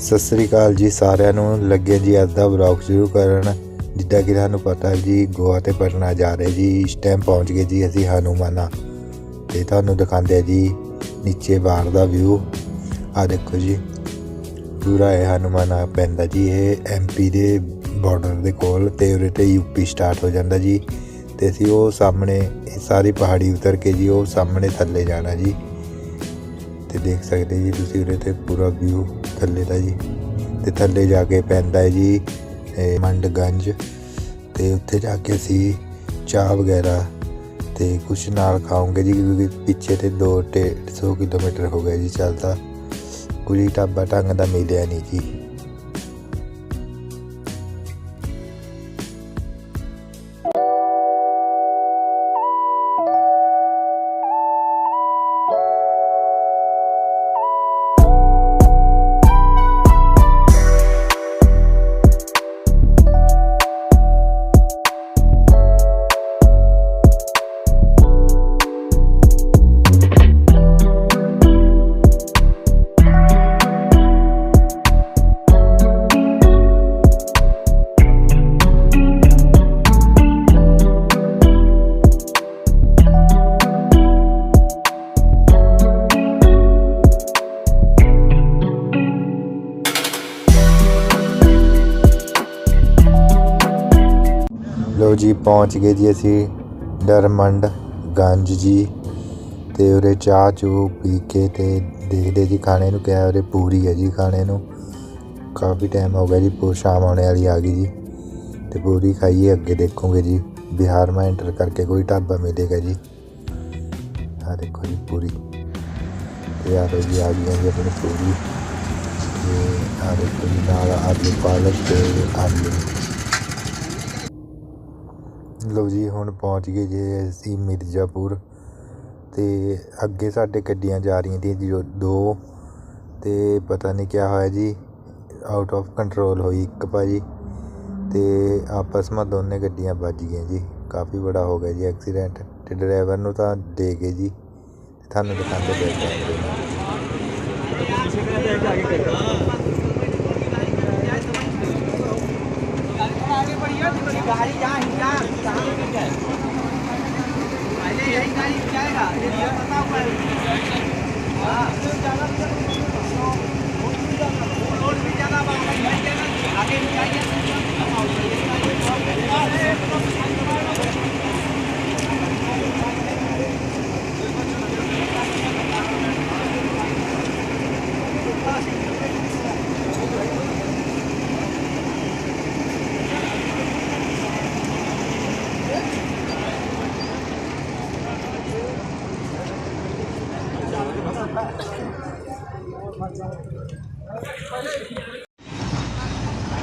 ਸਤਿ ਸ੍ਰੀ ਅਕਾਲ ਜੀ ਸਾਰਿਆਂ ਨੂੰ। ਲੱਗੇ ਜੀ ਅੱਜ ਦਾ ਵਲੌਗ ਸ਼ੁਰੂ ਕਰਨ। ਜਿੱਦਾਂ ਕਿ ਤੁਹਾਨੂੰ ਪਤਾ ਜੀ, ਗੋਆ ਤੇ ਪਟਨਾ ਜਾ ਰਹੇ ਜੀ। ਇਸ ਟਾਈਮ ਪਹੁੰਚ ਗਏ ਜੀ ਅਸੀਂ ਹਨੂਮਾਨਾ। ਤੇ ਤੁਹਾਨੂੰ ਦਿਖਾਉਂਦੇ ਆ ਜੀ, ਨੀਚੇ ਬਾਹਰ ਦਾ ਵਿਊ ਆ ਦੇਖੋ ਜੀ, ਪੂਰਾ ਇਹ ਹਨੂਮਾਨਾ ਪੈਂਦਾ ਜੀ। ਇਹ ਐਮਪੀ ਦੇ ਬਾਰਡਰ ਦੇ ਕੋਲ ਤੇ ਉਰੇ ਤੇ ਯੂਪੀ ਸਟਾਰਟ ਹੋ ਜਾਂਦਾ ਜੀ। ਤੇ ਅਸੀਂ ਉਹ ਸਾਹਮਣੇ, ਇਹ ਸਾਰੀ ਪਹਾੜੀ ਉਤਰ ਕੇ ਜੀ, ਉਹ ਸਾਹਮਣੇ ਥੱਲੇ ਜਾਣਾ ਜੀ। ਤੇ ਦੇਖ ਸਕਦੇ ਜੀ ਤੁਸੀਂ ਉਰੇ ਤੇ ਪੂਰਾ ਵਿਊ ਥੱਲੇ ਦਾ ਜੀ ਤੇ ਥੱਲੇ ਜਾ ਕੇ ਪੈਂਦਾ ਹੈ ਜੀ ਮੰਡਗੰਜ ਤੇ ਉੱਥੇ ਜਾ ਕੇ ਅਸੀਂ ਚਾਹ ਵਗੈਰਾ ਤੇ ਕੁਛ ਨਾਲ ਖਾਉਂਗੇ ਜੀ, ਕਿਉਂਕਿ ਪਿੱਛੇ ਤੇ 2-150 ਕਿਲੋਮੀਟਰ ਹੋ ਗਿਆ ਜੀ ਚੱਲਦਾ। ਕੁਝ ਢਾਬਾ ਢੰਗ ਦਾ ਮਿਲਿਆ ਨਹੀਂ ਜੀ। ਲੋ ਜੀ, ਪਹੁੰਚ ਗਏ ਜੀ ਅਸੀਂ ਡਰਮੰਡ ਗੰਜ ਜੀ ਤੇ ਉਰੇ ਚਾਹ ਚੂ ਪੀ ਕੇ ਤੇ ਦੇਖਦੇ ਜੀ ਖਾਣੇ ਨੂੰ ਕਿਹਾ ਉਰੇ ਪੂਰੀ ਹੈ ਜੀ ਖਾਣੇ ਨੂੰ। ਕਾਫੀ ਟਾਈਮ ਹੋ ਗਿਆ ਜੀ ਪੂਰ ਸ਼ਾਮ ਆਉਣ ਵਾਲੀ ਆ ਗਈ ਜੀ। ਤੇ ਪੂਰੀ ਖਾਈਏ, ਅੱਗੇ ਦੇਖੋਗੇ ਜੀ, ਬਿਹਾਰ ਮੈਂ ਐਂਟਰ ਕਰਕੇ ਕੋਈ ਢਾਬਾ ਮਿਲੇਗਾ ਜੀ। ਆ ਦੇਖੋ ਜੀ ਪੂਰੀ। ਤੇ ਆ ਰਹੀ ਆ ਗਈ ਹੈ ਆਪਣੀ ਪੂਰੀ। ਤੇ ਆ ਦੇਖੋ ਜੀ, ਨਾਲ ਆਲੂ ਪਾਲਕ ਤੇ ਆਲੂ। ਲਓ ਜੀ, ਹੁਣ ਪਹੁੰਚ ਗਏ ਜੇ ਅਸੀਂ ਮਿਰਜ਼ਾਪੁਰ ਅਤੇ ਅੱਗੇ ਸਾਡੇ ਗੱਡੀਆਂ ਜਾ ਰਹੀਆਂ ਸੀ ਜੋ ਦੋ ਅਤੇ ਪਤਾ ਨਹੀਂ ਕਿਆ ਹੋਇਆ ਜੀ ਆਊਟ ਆਫ ਕੰਟਰੋਲ ਹੋਈ ਇੱਕ ਭਾਜੀ ਅਤੇ ਆਪਸ ਵਿੱਚ ਦੋਨੇ ਗੱਡੀਆਂ ਵੱਜ ਗਈਆਂ ਜੀ, ਕਾਫੀ ਬੜਾ ਹੋ ਗਿਆ ਜੀ ਐਕਸੀਡੈਂਟ ਅਤੇ ਡਰਾਈਵਰ ਨੂੰ ਤਾਂ ਦੇ ਗਏ ਜੀ, ਤੇ ਤੁਹਾਨੂੰ ਦਿਖਾਉਂਦੇ ਪਏ पहले यही गाड़ी जाएगा ये दिया पता हुआ है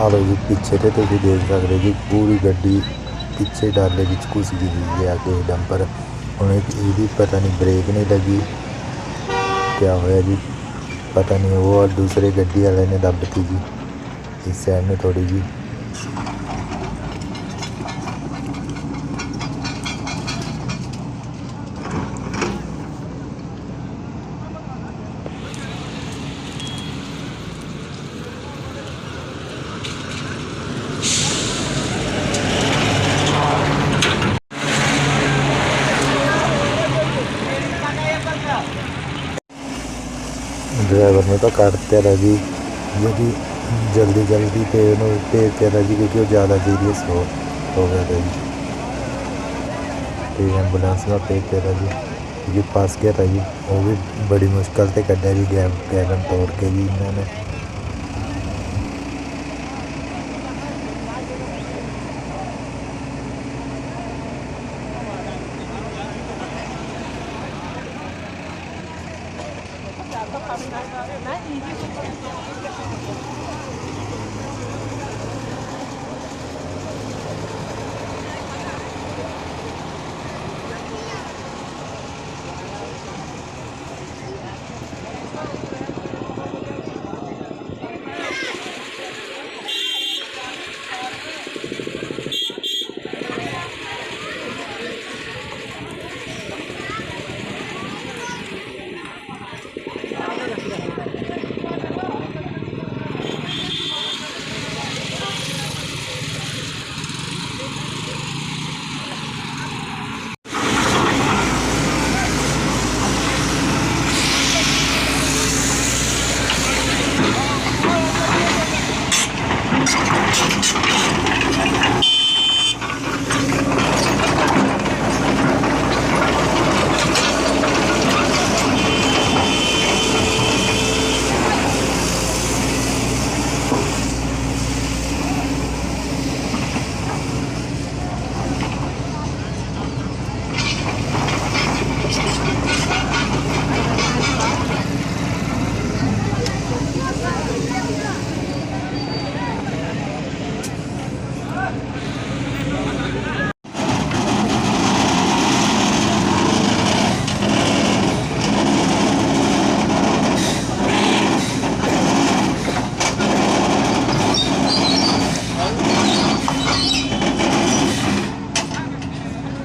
ਆ ਲਓ ਜੀ, ਪਿੱਛੇ ਤੇ ਤੁਸੀਂ ਦੇਖ ਸਕਦੇ ਜੀ, ਪੂਰੀ ਗੱਡੀ ਪਿੱਛੇ ਡਾਲੇ ਵਿੱਚ ਘੁਸ ਗਈ ਜੀ ਆ ਕੇ ਡੰਪਰ। ਹੁਣ ਇਹਦੀ ਪਤਾ ਨਹੀਂ ਬ੍ਰੇਕ ਨਹੀਂ ਲੱਗੀ। ਕਿਆ ਹੋਇਆ ਜੀ? ਪਤਾ ਨਹੀਂ, ਉਹ ਦੂਸਰੇ ਗੱਡੀ ਵਾਲੇ ਨੇ ਦੱਬਤੀ ਜੀ। ਇਸ ਸਾਈਡ ਨੂੰ ਥੋੜੀ ਜੀ। ਡਰਾਈਵਰ ਨੇ ਤਾਂ ਕੱਢਤੇ ਰਿਹਾ ਜੀ ਜਿਹੜੀ ਜਲਦੀ ਜਲਦੀ ਤੇ ਉਹਨੂੰ ਭੇਜ ਤੇ ਰਿਹਾ ਜੀ ਕਿਉਂਕਿ ਉਹ ਜ਼ਿਆਦਾ ਸੀਰੀਅਸ ਹੋ ਹੋ ਗਿਆ ਤਾ ਤੇ ਐਂਬੂਲੈਂਸ ਨਾਲ ਭੇਜ ਤੇ ਰਿਹਾ ਕਿਉਂਕਿ ਫਸ ਗਿਆ ਤਾ ਜੀ ਉਹ ਵੀ ਬੜੀ ਮੁਸ਼ਕਲ ਤੇ ਕੱਢਿਆ ਜੀ ਗੈਬ ਕੈਬਨ ਤੋੜ ਕੇ ਜੀ ਇਹਨਾਂ ਨੇ। の壁紙がある。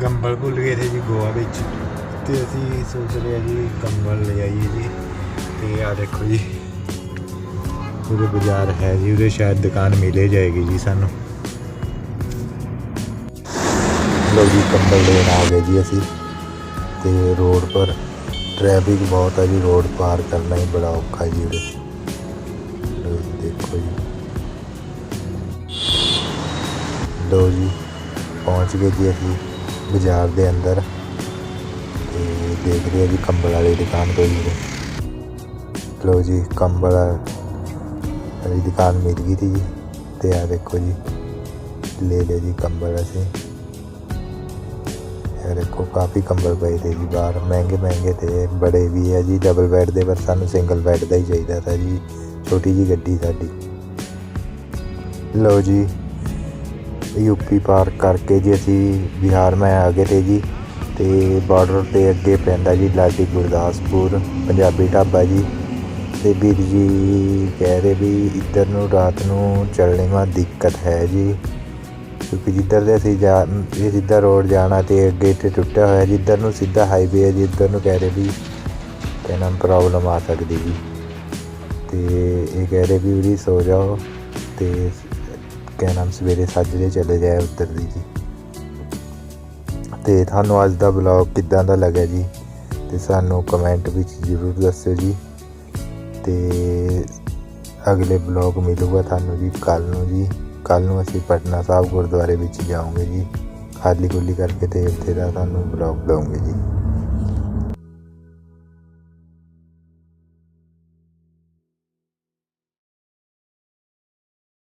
ਕੰਬਲ ਭੁੱਲ ਗਏ ਸੀ ਜੀ ਗੋਆ ਵਿੱਚ। ਤੇ ਅਸੀਂ ਸੋਚ ਰਹੇ ਹਾਂ ਜੀ ਕੰਬਲ ਲੈ ਆਈਏ ਜੀ। ਤੇ ਆ ਦੇਖੋ ਜੀ ਪੂਰੇ ਬਾਜ਼ਾਰ ਹੈ ਜੀ, ਉਹਦੇ ਸ਼ਾਇਦ ਦੁਕਾਨ ਮਿਲੇ ਜਾਏਗੀ ਜੀ ਸਾਨੂੰ। ਲੋ ਜੀ, ਕੰਬਲ ਲੈਣ ਆ ਗਏ ਜੀ ਅਸੀਂ। ਤੇ ਰੋਡ ਪਰ ਟ੍ਰੈਫਿਕ ਬਹੁਤ ਹੈ ਜੀ, ਰੋਡ ਪਾਰ ਕਰਨਾ ਹੀ ਬੜਾ ਔਖਾ ਜੀ ਉਹਦੇ ਦੇਖੋ ਜੀ। ਲੋ ਜੀ, ਪਹੁੰਚ ਗਏ ਜੀ ਅਸੀਂ। ਬਾਜ਼ਾਰ ਦੇ ਅੰਦਰ। ਤੇ ਦੇਖਦੇ ਆ ਜੀ ਕੰਬਲ ਵਾਲੀ ਦੁਕਾਨ ਕੋਈ ਜੀ ਲੋ ਜੀ, ਕੰਬਲ ਵਾਲੀ ਦੁਕਾਨ ਮਿਲ ਗਈ ਸੀ ਜੀ। ਤੇ ਆ ਦੇਖੋ ਜੀ, ਲੈ ਲਿਆ ਜੀ ਕੰਬਲ ਅਸੀਂ। ਇਹ ਦੇਖੋ, ਕਾਫੀ ਕੰਬਲ ਪਏ ਤੇ ਜੀ ਬਾਹਰ। ਮਹਿੰਗੇ ਮਹਿੰਗੇ ਤੇ ਬੜੇ ਵੀ ਹੈ ਜੀ। ਡਬਲ ਬੈੱਡ ਦੇ, ਪਰ ਸਾਨੂੰ ਸਿੰਗਲ ਬੈੱਡ ਦਾ ਹੀ ਚਾਹੀਦਾ था ਜੀ। ਛੋਟੀ ਜੀ ਗੱਡੀ ਸਾਡੀ। ਲਓ ਜੀ ਯੂਪੀ ਪਾਰ ਕਰਕੇ ਜੀ ਅਸੀਂ ਬਿਹਾਰ ਮੈਂ ਆ ਗਏ ਤੇ ਜੀ, ਤੇ ਬਾਰਡਰ ਤੇ ਅੱਗੇ ਪੈਂਦਾ ਜੀ ਲਾਡੀ ਗੁਰਦਾਸਪੁਰ, ਪੰਜਾਬੀ ਢਾਬਾ ਜੀ। ਤੇ ਵੀਰ ਜੀ ਕਹਿ ਰਹੇ ਵੀ ਇੱਧਰ ਨੂੰ ਰਾਤ ਨੂੰ ਚੱਲਣੇ ਮਾ ਦਿੱਕਤ ਹੈ ਜੀ। ਕਿਉਂਕਿ ਜਿੱਧਰ ਦੇ ਅਸੀਂ ਜਾ ਇਹ ਸਿੱਧਾ ਰੋਡ ਜਾਣਾ ਤੇ ਅੱਗੇ ਤੇ ਟੁੱਟਿਆ ਹੋਇਆ, ਜਿੱਧਰ ਨੂੰ ਸਿੱਧਾ ਹਾਈਵੇ ਹੈ ਜੀ ਇੱਧਰ ਨੂੰ ਕਹਿ ਰਹੇ ਵੀ ਕਹਿਣਾ ਪ੍ਰੋਬਲਮ ਆ ਸਕਦੀ ਜੀ। ਤੇ ਇਹ ਕਹਿ ਰਹੇ ਵੀ ਉਰੀ ਸੋ ਜਾਓ ਤੇ ਕਹਿ ਨਾਮ ਸਵੇਰੇ ਸਾਜਰੇ ਚਲੇ ਜਾਏ ਉੱਤਰ ਦੀ ਜੀ। ਤੇ ਤੁਹਾਨੂੰ ਅੱਜ ਦਾ ਬਲੌਗ ਕਿੱਦਾਂ ਦਾ ਲੱਗਿਆ ਜੀ? ਤੇ ਸਾਨੂੰ ਕਮੈਂਟ ਵਿੱਚ ਜ਼ਰੂਰ ਦੱਸਿਓ ਜੀ। ਤੇ ਅਗਲੇ ਬਲੌਗ ਮਿਲੂਗਾ ਤੁਹਾਨੂੰ ਜੀ ਕੱਲ ਨੂੰ ਜੀ। ਕੱਲ ਨੂੰ ਅਸੀਂ ਪਟਨਾ ਸਾਹਿਬ ਗੁਰਦੁਆਰੇ ਵਿੱਚ ਜਾਵਾਂਗੇ ਜੀ। ਖਾਲੀ ਗੁੱਲੀ ਕਰਕੇ ਤੇ ਉੱਥੇ ਦਾ ਤੁਹਾਨੂੰ ਬਲੌਗ ਦਵਾਂਗੇ ਜੀ।